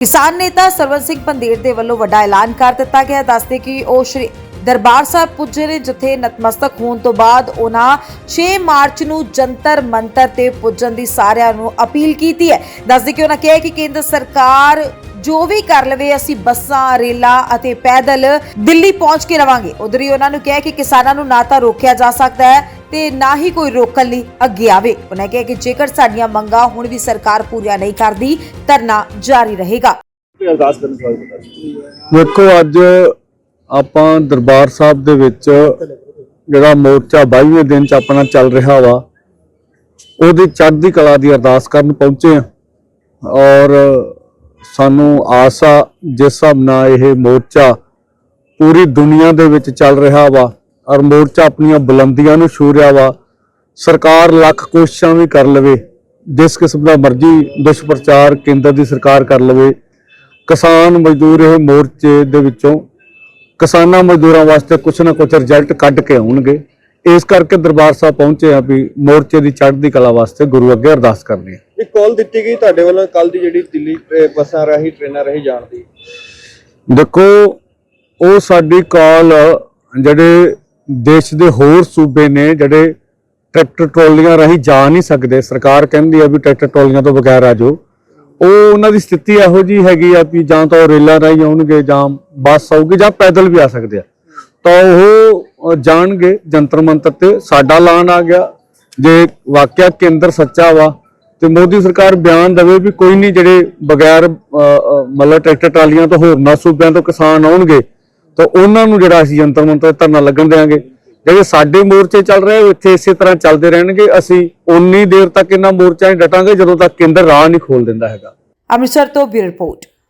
ਕਿਸਾਨ ਨੇਤਾ ਸਰਵਨ ਸਿੰਘ ਪੰਦੇਰ ਦੇ ਵੱਲੋਂ ਵੱਡਾ ਐਲਾਨ ਕਰ ਦਿੱਤਾ ਗਿਆ। ਦੱਸਦੇ ਕਿ ਉਹ ਸ਼੍ਰੀ ਦਰਬਾਰ ਸਾਹਿਬ ਪੁੱਜੇ ਨੇ, ਜਿੱਥੇ ਨਤਮਸਤਕ ਹੋਣ ਤੋਂ ਬਾਅਦ ਉਹਨਾਂ 6 ਮਾਰਚ ਨੂੰ ਜੰਤਰ ਮੰਤਰ ਤੇ ਪੁੱਜਣ ਦੀ ਸਾਰਿਆਂ ਨੂੰ ਅਪੀਲ ਕੀਤੀ ਹੈ। ਦੱਸਦੇ ਕਿ ਉਹਨਾਂ ਕਿਹਾ ਕਿ ਕੇਂਦਰ ਸਰਕਾਰ ਜੋ ਵੀ ਕਰ ਲਵੇ, ਅਸੀਂ ਬੱਸਾਂ, ਰੇਲਾਂ ਅਤੇ ਪੈਦਲ ਦਿੱਲੀ ਪਹੁੰਚ ਕੇ ਰਵਾਂਗੇ। ਉਧਰ ਹੀ ਉਹਨਾਂ ਨੂੰ ਕਿਹਾ ਕਿ ਕਿਸਾਨਾਂ ਨੂੰ ਨਾ ਤਾਂ ਰੋਕਿਆ ਜਾ ਸਕਦਾ ਹੈ ਤੇ ਨਾ ਹੀ ਕੋਈ ਰੋਕਣ ਲਈ ਅੱਗੇ ਆਵੇ। ਉਹਨਾਂ ਕਿਹਾ ਕਿ ਜੇਕਰ ਸਾਡੀਆਂ ਮੰਗਾਂ ਹੁਣ ਵੀ ਸਰਕਾਰ ਪੂਰੀਆਂ ਨਹੀਂ ਕਰਦੀ ਧਰਨਾ ਜਾਰੀ ਰਹੇਗਾ। ਅਰਦਾਸ ਕਰਨ ਵੇਖੋ ਅੱਜ ਆਪਾਂ ਦਰਬਾਰ ਸਾਹਿਬ ਦੇ ਵਿੱਚ ਜਿਹੜਾ ਮੋਰਚਾ 22ਵੇਂ ਦਿਨ ਚ ਆਪਣਾ ਚੱਲ ਰਿਹਾ ਵਾ ਉਹਦੀ ਚੜ੍ਹਦੀ ਕਲਾ ਦੀ ਅਰਦਾਸ ਕਰਨ ਪਹੁੰਚੇ ਆ ਔਰ ਸਾਨੂੰ ਆਸ ਆ ਜਿਸ ਹਿਸਾਬ ਨਾਲ ਇਹ ਮੋਰਚਾ ਪੂਰੀ ਦੁਨੀਆ ਦੇ ਵਿੱਚ ਚੱਲ ਰਿਹਾ ਵਾ ਔਰ ਮੋਰਚਾ ਆਪਣੀਆਂ ਬੁਲੰਦੀਆਂ ਨੂੰ ਛੂ ਰਿਹਾ ਵਾ। ਸਰਕਾਰ ਲੱਖ ਕੋਸ਼ਿਸ਼ਾਂ ਵੀ ਕਰ ਲਵੇ ਜਿਸ ਕਿਸਮ ਦਾ ਮਰਜ਼ੀ ਦੁਸ਼ਪ੍ਰਚਾਰ ਕੇਂਦਰ ਦੀ ਸਰਕਾਰ ਕਰ ਲਵੇ। ਕਿਸਾਨ ਮਜ਼ਦੂਰ ਇਹ ਮੋਰਚੇ ਦੇ ਵਿੱਚੋਂ ਕਿਸਾਨਾਂ ਮਜ਼ਦੂਰਾਂ ਵਾਸਤੇ ਕੁਝ ਨਾ ਕੁਝ ਰਿਜ਼ਲਟ ਕੱਢ ਕੇ ਆਉਣਗੇ। ਇਸ ਕਰਕੇ ਦਰਬਾਰ ਸਾਹਿਬ ਪਹੁੰਚੇ ਆ ਵੀ ਮੋਰਚੇ ਦੀ ਚੜ੍ਹਦੀ ਕਲਾ ਵਾਸਤੇ ਗੁਰੂ ਅੱਗੇ ਅਰਦਾਸ ਕਰਨੀ ਹੈ। ਇੱਕ ਕਾਲ ਦਿੱਤੀ ਗਈ ਤੁਹਾਡੇ ਵੱਲੋਂ ਕੱਲ ਦੀ ਜਿਹੜੀ ਦਿੱਲੀ ਬੱਸਾਂ ਰਾਹੀਂ ਟ੍ਰੇਨਾਂ ਰਾਹੀਂ ਜਾਣ ਦੀ। ਦੇਖੋ ਉਹ ਸਾਡੀ ਕਾਲ ਜਿਹੜੇ ਦੇਸ਼ ਦੇ ਹੋਰ ਸੂਬੇ ਨੇ ਜਿਹੜੇ ਟਰੈਕਟਰ ਟਰਾਲੀਆਂ ਰਾਹੀਂ ਜਾ ਨਹੀਂ ਸਕਦੇ, ਸਰਕਾਰ ਕਹਿੰਦੀ ਆ ਵੀ ਟਰੈਕਟਰ ਟਰਾਲੀਆਂ ਤੋਂ ਬਗੈਰ ਆ ਜਾਓ। ਉਹ ਉਹਨਾਂ ਦੀ ਸਥਿਤੀ ਇਹੋ ਜੀ ਹੈਗੀ ਆ ਵੀ ਜਾਂ ਤਾਂ ਉਹ ਰੇਲਾਂ ਰਾਹੀਂ ਆਉਣਗੇ ਜਾਂ ਬੱਸ ਆਊਗੀ ਜਾਂ ਪੈਦਲ ਵੀ ਆ ਸਕਦੇ ਆ। ਤਾਂ ਉਹ ਜਾਣਗੇ, ਜੰਤਰ ਮੰਤਰ ਤੇ ਸਾਡਾ ਐਲਾਨ ਆ ਗਿਆ। ਜੇ ਵਾਕਿਆ ਕੇਂਦਰ ਸੱਚਾ ਵਾ ਤੇ ਮੋਦੀ ਸਰਕਾਰ ਬਿਆਨ ਦੇਵੇ ਵੀ ਕੋਈ ਨਹੀਂ, ਜਿਹੜੇ ਬਗੈਰ ਮਤਲਬ ਟਰੈਕਟਰ ਟਰਾਲੀਆਂ ਤੋਂ ਹੋਰਨਾਂ ਸੂਬਿਆਂ ਤੋਂ ਕਿਸਾਨ ਆਉਣਗੇ ਤਾਂ ਉਹਨਾਂ ਨੂੰ ਜਿਹੜਾ ਅਸੀਂ ਜੰਤਰ ਮੰਤਰ ਧਰਨਾ ਲੱਗਣ ਦੇਾਂਗੇ ਜਿਹੜੇ ਸਾਡੇ ਮੋਰਚੇ ਚੱਲ ਰਹੇ ਉਹ ਇੱਥੇ ਇਸੇ ਤਰ੍ਹਾਂ ਚੱਲਦੇ ਰਹਿਣਗੇ। ਅਸੀਂ ਉਨੀ ਦੇਰ ਤੱਕ ਇਹਨਾਂ ਮੋਰਚਿਆਂ 'ਚ ਡਟਾਂਗੇ ਜਦੋਂ ਤੱਕ ਕੇਂਦਰ ਰਾਹ ਨਹੀਂ ਖੋਲ ਦਿੰਦਾ ਹੈਗਾ। ਅੰਮ੍ਰਿਤਸਰ ਤੋਂ ਬਿਊਰੋ ਰਿਪੋਰਟ।